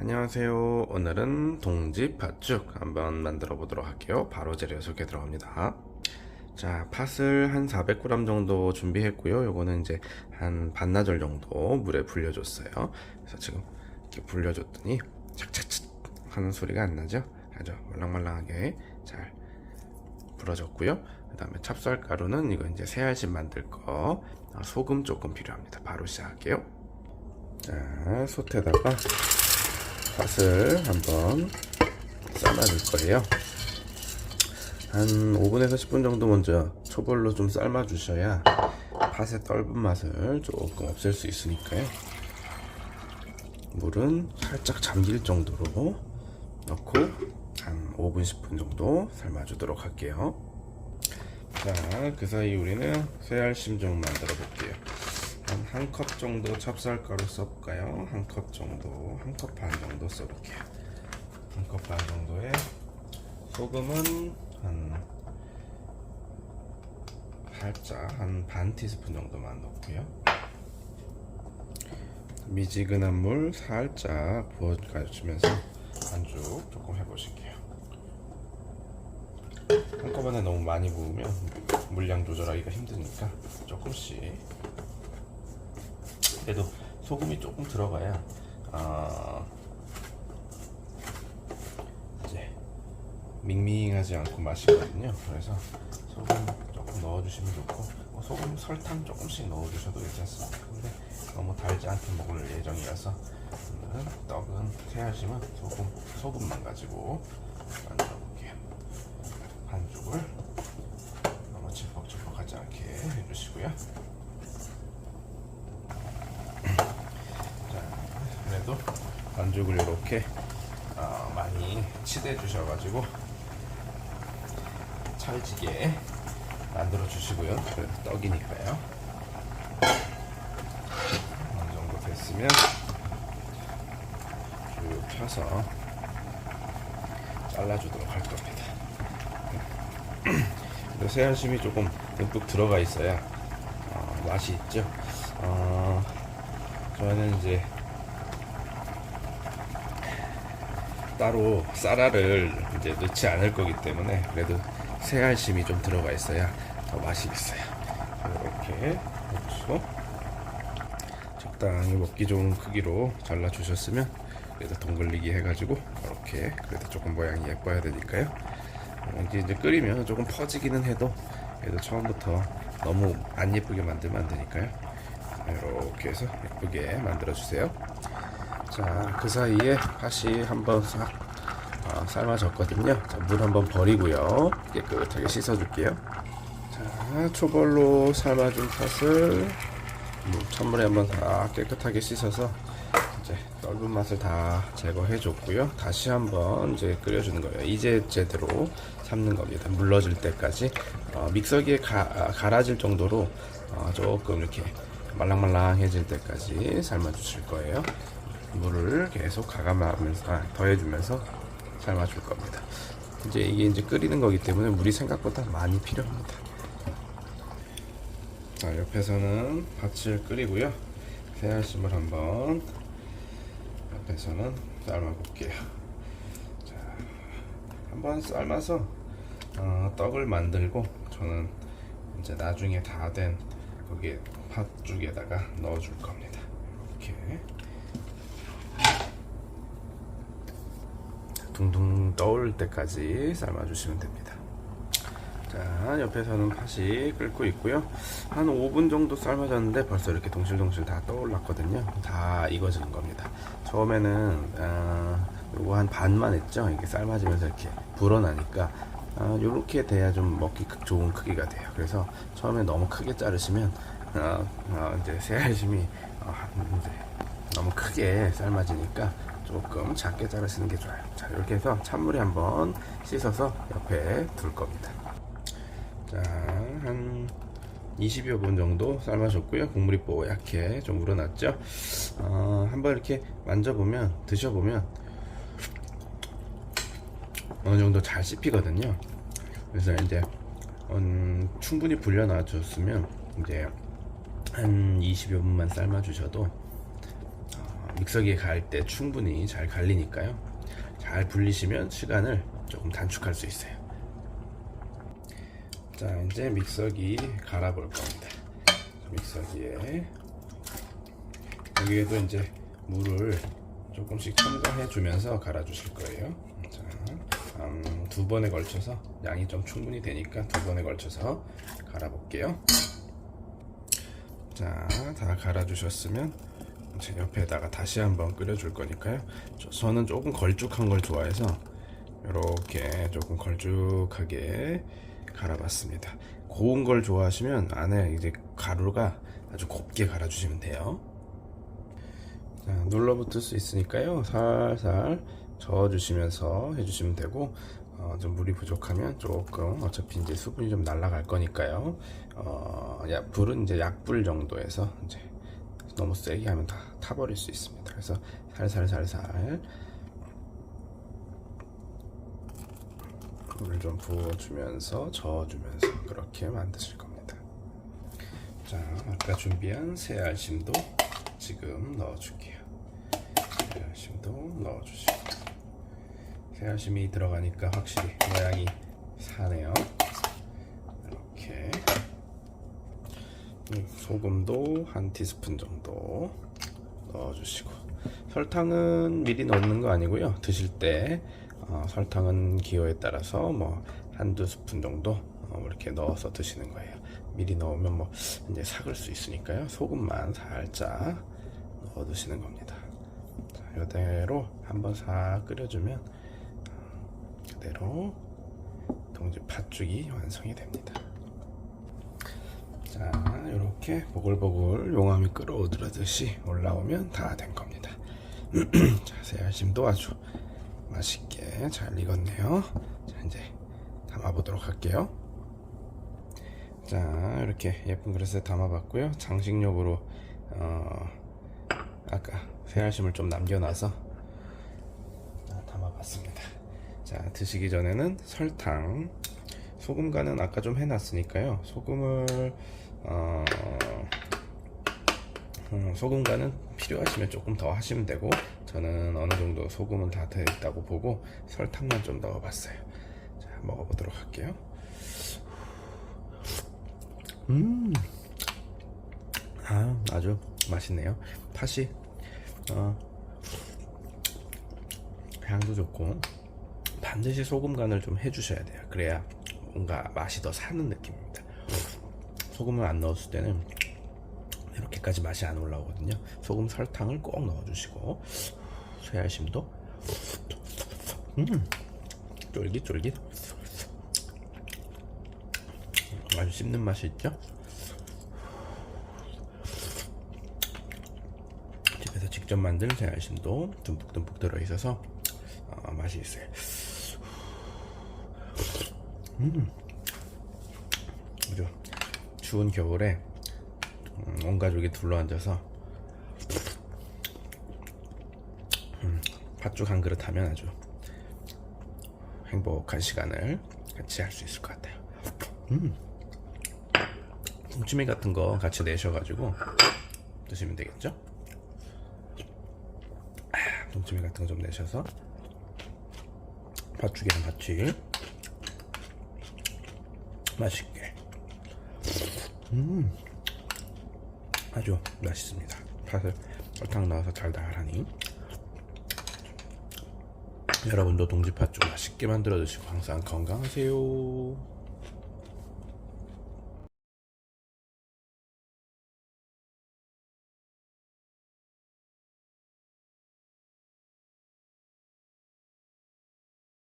안녕하세요. 오늘은 동지 팥죽 한번 만들어 보도록 할게요. 바로 재료 소개 들어갑니다. 자, 팥을 한 400g 정도 준비했고요. 요거는 이제 한 반나절 정도 물에 불려줬어요. 그래서 지금 이렇게 불려줬더니 착착착 하는 소리가 안 나죠? 아주 말랑말랑하게 잘 불어졌고요. 그 다음에 찹쌀가루는 이거 이제 새알심 만들 거 아, 소금 조금 필요합니다. 바로 시작할게요. 자, 솥에다가 팥을 한번 삶아줄 거예요. 한 5분에서 10분 정도 먼저 초벌로 좀 삶아 주셔야 팥의 떫은 맛을 조금 없앨 수 있으니까요. 물은 살짝 잠길 정도로 넣고 한 5분 10분 정도 삶아 주도록 할게요. 자, 그 사이 우리는 새알심 좀 만들어 볼게요. 한한컵 정도 찹쌀가루 써볼까요? 한 컵 정도, 한 컵 반 정도 써볼게요. 한 컵 반 정도에 소금은 한 살짝 한 반 티스푼 정도만 넣고요. 미지근한 물 살짝 부어주면서 반죽 조금 해보실게요. 한꺼번에 너무 많이 부으면 물량 조절하기가 힘드니까 조금씩 그래도 소금이 조금 들어가야 아 이제 밍밍하지 않고 맛있거든요. 그래서 소금 조금 넣어주시면 좋고 뭐 소금 설탕 조금씩 넣어주셔도 괜찮습니다. 근데 너무 달지 않게 먹을 예정이라서 떡은 새알심은 소금 소금만 가지고 만들어 볼게요. 반죽을 너무 질퍽질퍽하지 않게 해주시고요. 그래도 반죽을 이렇게 어, 많이 치대 주셔가지고 찰지게 만들어 주시고요. 떡이니까요. 어느 정도 됐으면 쭉 펴서 잘라주도록 할 겁니다. 이 새알심이 조금 듬뿍 들어가 있어야 어, 맛이 있죠. 어, 저는 이제 따로 쌀알을 이제 넣지 않을 거기 때문에 그래도 새알심이 좀 들어가 있어야 더 맛이 있어요. 이렇게 넣고 적당히 먹기 좋은 크기로 잘라 주셨으면 그래도 동글리기 해가지고 이렇게 그래도 조금 모양이 예뻐야 되니까요. 어, 이제 이제 끓이면 조금 퍼지기는 해도 그래도 처음부터 너무 안 예쁘게 만들면 안 되니까요. 이렇게 해서 예쁘게 만들어 주세요. 자, 그 사이에 팥이 한번 싹 어, 삶아졌거든요. 자, 물 한번 버리고요. 깨끗하게 씻어줄게요. 자, 초벌로 삶아준 팥을 물, 찬물에 한번 다 깨끗하게 씻어서 이제 떫은 맛을 다 제거해줬고요. 다시 한번 이제 끓여주는 거예요. 이제 제대로 삶는 겁니다. 물러질 때까지 어, 믹서기에 가, 아, 갈아질 정도로 어, 조금 이렇게 말랑말랑해질 때까지 삶아주실 거예요. 물을 계속 가감하면서 아, 더해주면서 삶아줄 겁니다. 이제 이게 이제 끓이는 거기 때문에 물이 생각보다 많이 필요합니다. 자 옆에서는 밭을 끓이고요. 새알심을 한번 옆에서는 삶아볼게요. 자 한번 삶아서 어, 떡을 만들고 저는 이제 나중에 다 된 거기에 팥죽에다가 넣어줄 겁니다. 이렇게. 둥둥 떠올 때까지 삶아주시면 됩니다. 자, 옆에서는 팥이 끓고 있고요. 한 5분 정도 삶아졌는데 벌써 이렇게 동실동실 다 떠올랐거든요. 다 익어지는 겁니다. 처음에는 아, 요거 한 반만 했죠. 이게 삶아지면서 이렇게 불어나니까 아, 요렇게 돼야 좀 먹기 좋은 크기가 돼요. 그래서 처음에 너무 크게 자르시면 아, 아, 이제 새알심이 아, 이제 너무 크게 삶아지니까 조금 작게 자르시는 게 좋아요. 자, 이렇게 해서 찬물에 한번 씻어서 옆에 둘 겁니다. 자, 한 20여 분 정도 삶아줬고요. 국물이 뽀얗게 좀 우러났죠. 어, 한번 이렇게 만져보면, 드셔보면 어느 정도 잘 씹히거든요. 그래서 이제 음, 충분히 불려 놔 줬으면 이제 한 20여 분만 삶아 주셔도 어, 믹서기에 갈 때 충분히 잘 갈리니까요. 잘 불리시면 시간을 조금 단축할 수 있어요. 자, 이제 믹서기 갈아 볼 겁니다. 믹서기에 여기에도 이제 물을 조금씩 첨가해 주면서 갈아 주실 거예요. 자, 음, 두 번에 걸쳐서 양이 좀 충분히 되니까 두 번에 걸쳐서 갈아 볼게요. 자, 다 갈아 주셨으면 제 옆에다가 다시 한번 끓여 줄 거니까요. 저- 저는 조금 걸쭉한 걸 좋아해서 이렇게 조금 걸쭉하게 갈아봤습니다. 고운 걸 좋아하시면 안에 이제 가루가 아주 곱게 갈아주시면 돼요. 자, 눌러붙을 수 있으니까요. 살살 저어주시면서 해주시면 되고, 어, 좀 물이 부족하면 조금 어차피 이제 수분이 좀 날아갈 거니까요. 어, 야, 불은 이제 약불 정도에서 이제 너무 세게 하면 다 타버릴 수 있습니다. 그래서 살살 살살 물을 좀 부어주면서 저어주면서 그렇게 만드실 겁니다. 자, 아까 준비한 새 알심도 지금 넣어줄게요. 새 알심도 넣어주시고 새 알심이 들어가니까 확실히 모양이 사네요. 이렇게 음, 소금도 한 티스푼 정도 넣어주시고 설탕은 미리 넣는 거 아니고요. 드실 때 어, 설탕은 기호에 따라서 뭐 한두 스푼 정도 어, 이렇게 넣어서 드시는 거예요. 미리 넣으면 뭐 이제 삭을 수 있으니까요. 소금만 살짝 넣어 드시는 겁니다. 자, 이대로 한번 싹 끓여주면 어, 그대로 동지 팥죽이 완성이 됩니다. 자, 이렇게 보글보글 용암이 끓어오르듯이 올라오면 다 된 겁니다. 자, 새알심도 아주 맛있게 잘 익었네요. 자, 이제 담아보도록 할게요. 자, 이렇게 예쁜 그릇에 담아봤고요. 장식용으로 어, 아까 새알심을 좀 남겨놔서 자, 담아봤습니다. 자, 드시기 전에는 설탕, 소금 간은 아까 좀 해놨으니까요. 소금을 어, 음, 소금 간은 필요하시면 조금 더 하시면 되고 저는 어느 정도 소금은 다 됐다고 보고 설탕만 좀 넣어봤어요. 자, 먹어보도록 할게요. 음, 아, 아주 맛있네요. 팥이 어, 향도 좋고 반드시 소금 간을 좀 해주셔야 돼요. 그래야 뭔가 맛이 더 사는 느낌입니다. 소금을 안 넣었을 때는 이렇게까지 맛이 안 올라오거든요. 소금, 설탕을 꼭 넣어주시고 새알심도 음 쫄깃쫄깃 아주 씹는 맛이 있죠. 집에서 직접 만든 새알심도 듬뿍듬뿍 들어있어서 어, 맛이 있어요. 음, 아주 추운 겨울에 음, 온 가족이 둘러앉아서 음, 팥죽 한 그릇 하면 아주 행복한 시간을 같이 할 수 있을 것 같아요. 음, 동치미 같은 거 같이 내셔가지고 드시면 되겠죠? 아, 동치미 같은 거 좀 내셔서 팥죽이랑 같이 맛있게. 음 아주 맛있습니다. 팥을 설탕 넣어서 달달하니. 여러분도 동지팥죽 맛있게 만들어 드시고 항상 건강하세요